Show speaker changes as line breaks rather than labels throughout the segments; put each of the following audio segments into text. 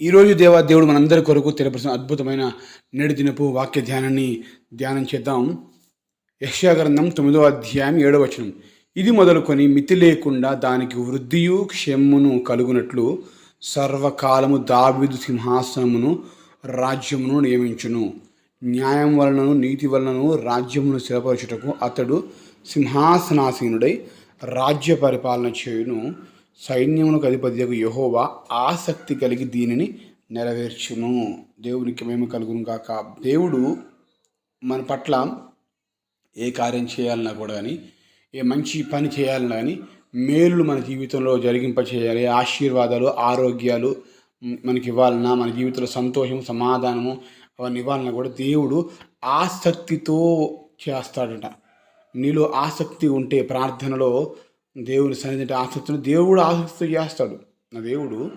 ఈరోజు దేవా దేవుడు మనందరి కొరకు తెలిపిన అద్భుతమైన నేడు దినపు వాక్య ధ్యానాన్ని ధ్యానం చేద్దాం. యెషయా తొమ్మిదో అధ్యాయం ఏడవ వచనం. ఇది మొదలుకొని మితి లేకుండా దానికి వృద్ధియు క్షేమమును కలుగునట్లు సర్వకాలము దావిదు సింహాసనమును రాజ్యమును నియమించును. న్యాయం వలనను నీతి వలనను రాజ్యమును స్థిరపరచుటకు అతడు సింహాసనాసీనుడై రాజ్య పరిపాలన చేయును. సైన్యమునకు అధిపతియకు యహోవా ఆసక్తి కలిగి దీనిని నెరవేర్చును. దేవునికి మేము కలుగును కాక దేవుడు మన పట్ల ఏ కార్యం చేయాలన్నా కూడా కానీ ఏ మంచి పని చేయాలన్నా కానీ మేలులు మన జీవితంలో జరిగింప చేయాలి ఆశీర్వాదాలు ఆరోగ్యాలు మనకి ఇవ్వాలన్నా మన జీవితంలో సంతోషం సమాధానము అవన్నీ ఇవ్వాలన్నా కూడా దేవుడు ఆసక్తితో చేస్తాడట. నీలో ఆసక్తి ఉంటే ప్రార్థనలో దేవుని సన్నిధి ఆసక్తిని దేవుడు ఆసక్తితో చేస్తాడు. నా దేవుడు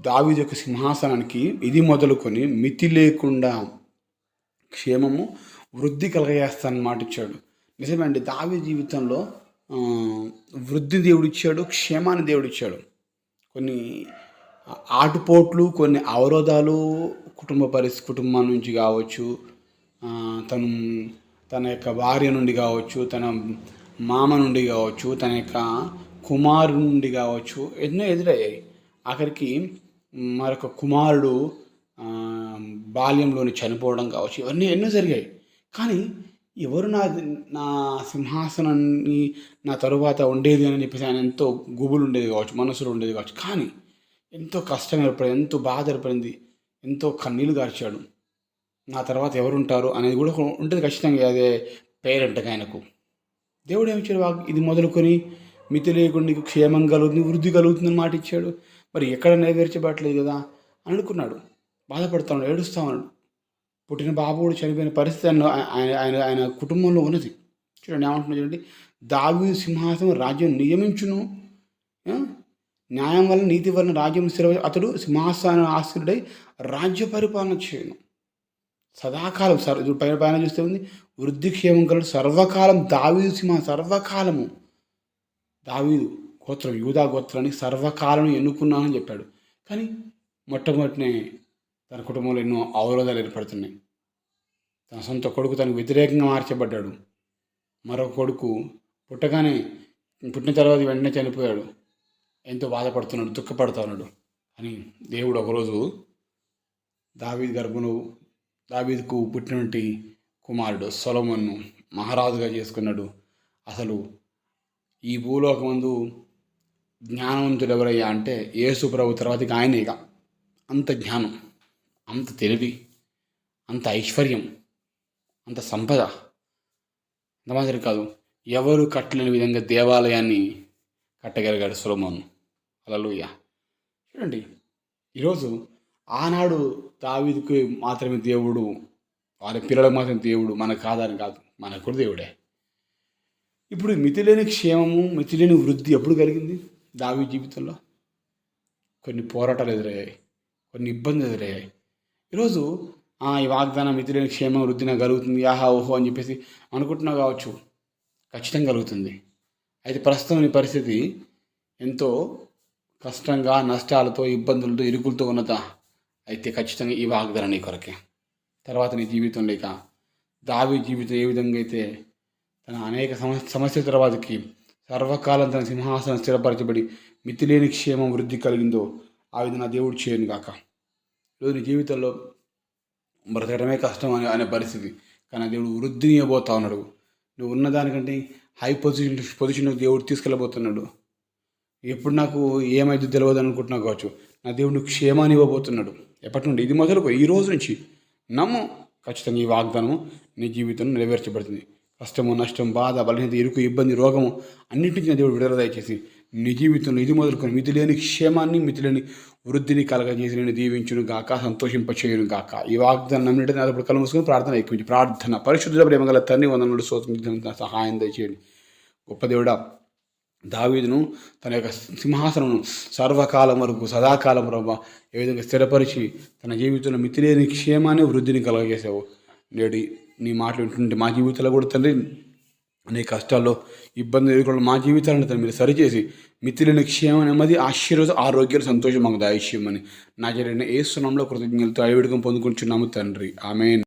దావీదు యొక్క సింహాసనానికి ఇది మొదలుకొని మితి లేకుండా క్షేమము వృద్ధి కలగజేస్తానని మాట ఇచ్చాడు. నిజమండి దావి జీవితంలో వృద్ధి దేవుడు ఇచ్చాడు క్షేమాన్ని దేవుడు ఇచ్చాడు. కొన్ని ఆటుపోట్లు కొన్ని అవరోధాలు కుటుంబ పరిస్థితి కుటుంబం నుంచి కావచ్చు తను తన యొక్క భార్య నుండి కావచ్చు తన మామ నుండి కావచ్చు తన యొక్క కుమారుడి నుండి కావచ్చు ఎన్నో ఎదురయ్యాయి. ఆఖరికి మరొక కుమారుడు బాల్యంలోని చనిపోవడం కావచ్చు ఇవన్నీ ఎన్నో జరిగాయి. కానీ ఎవరు నా నా సింహాసనాన్ని నా తరువాత ఉండేది అని చెప్పేసి ఆయన ఎంతో గుబులు ఉండేది కావచ్చు మనసులో ఉండేది కావచ్చు. కానీ ఎంతో కష్టం ఏర్పడింది ఎంతో బాధ ఏర్పడింది ఎంతో కన్నీళ్ళు గార్చాడు. నా తర్వాత ఎవరు ఉంటారు అనేది కూడా ఉంటుంది ఖచ్చితంగా అదే పేరెంట్గా ఆయనకు. దేవుడు ఏమి ఇచ్చాడు వాక్ ఇది మొదలుకొని మితి లేకుండా క్షేమం కలుగుతుంది వృద్ధి కలుగుతుందని మాట ఇచ్చాడు. మరి ఎక్కడ నెరవేర్చబట్టలేదు కదా అని అనుకున్నాడు. బాధపడుతున్నాడు ఏడుస్తా ఉన్నాడు. పుట్టిన బాబు కూడా చనిపోయిన పరిస్థితి ఆయన ఆయన ఆయన కుటుంబంలో ఉన్నది. చూడండి ఏమంటున్నాడు చూడండి. దావి సింహాసనం రాజ్యం నియమించును. న్యాయం వల్ల నీతి వలన రాజ్యం స్థిర అతడు సింహాసన ఆశ్రుడై రాజ్య పరిపాలన చేయను. సదాకాలం సర్ పైన పైన చూస్తే ఉంది. వృద్ధిక్షేమం కలడు సర్వకాలం దావీదు సింహ సర్వకాలము. దావీదు గోత్రం యూదా గోత్రానికి సర్వకాలం ఎన్నుకున్నానని చెప్పాడు. కానీ మొట్టమొదటినే తన కుటుంబంలో ఎన్నో అవరోధాలు ఏర్పడుతున్నాయి. తన సొంత కొడుకు తనకు వ్యతిరేకంగా మార్చబడ్డాడు. మరొక కొడుకు పుట్టగానే పుట్టిన తర్వాత వెంటనే చనిపోయాడు. ఎంతో బాధపడుతున్నాడు దుఃఖపడుతూ ఉన్నాడు. అని దేవుడు ఒకరోజు దావీద్ గర్భను దావీద్కు పుట్టినటువంటి కుమారుడు సొలమన్ను మహారాజుగా చేసుకున్నాడు. అసలు ఈ భూలోకమందు జ్ఞానవంతుడు ఎవరయ్యా అంటే యేసు ప్రభు తర్వాత ఆయనే ఇక. అంత జ్ఞానం అంత తెలివి అంత ఐశ్వర్యం అంత సంపద. అంత మాదిరి కాదు ఎవరు కట్టలేని విధంగా దేవాలయాన్ని కట్టగలిగాడు సులమోను. అలలుయ చూడండి ఈరోజు ఆనాడు దావిదికి మాత్రమే దేవుడు వారి పిల్లలకు మాత్రం దేవుడు మనకు కాదని కాదు మనకు కూడా దేవుడే. ఇప్పుడు మితిలేని క్షేమము మితిలేని వృద్ధి ఎప్పుడు కలిగింది దావి జీవితంలో? కొన్ని పోరాటాలు ఎదురయ్యాయి కొన్ని ఇబ్బందులు ఎదురయ్యాయి. ఈరోజు "ఆ, ఈ వాగ్దానం మితిలేని క్షేమం వృద్ధి నాకు కలుగుతుంది ఆహా ఓహో అని చెప్పేసి అనుకుంటున్నావు కావచ్చు. ఖచ్చితంగా కలుగుతుంది. అయితే ప్రస్తుతం నీ పరిస్థితి ఎంతో కష్టంగా నష్టాలతో ఇబ్బందులతో ఇరుకులతో ఉన్నదా అయితే ఖచ్చితంగా ఈ వాగ్దానం నీ కొరకే. తర్వాత నీ జీవితం లేక దావి జీవితం ఏ విధంగా అయితే తన అనేక సమస్య సమస్యల తర్వాతకి సర్వకాలం తన సింహాసనం స్థిరపరచబడి మితిలేని క్షేమం వృద్ధి కలిగిందో ఆ విధంగా దేవుడు చేయను కాక ఈరోజు నీ జీవితంలో బ్రతకడమే కష్టం అనే అనే పరిస్థితి. కానీ దేవుడు వృద్ధిని ఇవ్వబోతా ఉన్నాడు. నువ్వు ఉన్నదానికంటే హై పొజిషన్ పొజిషన్ దేవుడు తీసుకెళ్ళబోతున్నాడు. ఎప్పుడు నాకు ఏమైందో తెలియదు అనుకుంటున్నావు కావచ్చు. నా దేవుడు క్షేమాన్ని ఇవ్వబోతున్నాడు. ఎప్పటి నుండి? ఇది మొదలుకో. ఈ రోజు నుంచి నమ్ము. ఖచ్చితంగా ఈ వాగ్దానము నీ జీవితం నెరవేర్చబడుతుంది. కష్టము నష్టం బాధ బలహీనత ఇరుకు ఇబ్బంది రోగము అన్నింటినీ దేవుడు విడుదల దయచేసి నీ జీవితంలో ఇది మొదలుకొని మితిలేని క్షేమాన్ని మితిలేని వృద్ధిని కలగజేసి నేను దీవించును గాక సంతోషింపచేయును గాక ఈ వాగ్దానం నమ్మినట్టు అప్పుడు కళ్ళు మూసుకొని ప్రార్థన ఎక్కువ ప్రార్థన పరిశుద్ధ ప్రేమగల తన్ని వందలు సోతం సహాయం దయచేయండి. గొప్ప దేవుడా దావీదును తన యొక్క సింహాసనమును సర్వకాలం వరకు సదాకాలం వరకు ఏ విధంగా స్థిరపరిచి తన జీవితంలో మితిలేని క్షేమాన్ని వృద్ధిని కలగజేసావు నేడు నీ మాటలు వింటుంటే మా జీవితంలో కూడా తండ్రి నీ కష్టాల్లో ఇబ్బంది ఎదుర్కొన్న మా జీవితాలను తను మీరు సరిచేసి మితిలేని క్షేమ నెమ్మది ఆశీర్వాద ఆరోగ్యాలు సంతోషం మాకు దాయిష్యమని నా జరిగిన ఏ సునంలో కృతజ్ఞతలతో అడివిడకం పొందుకుంటున్నాము తండ్రి. ఆమె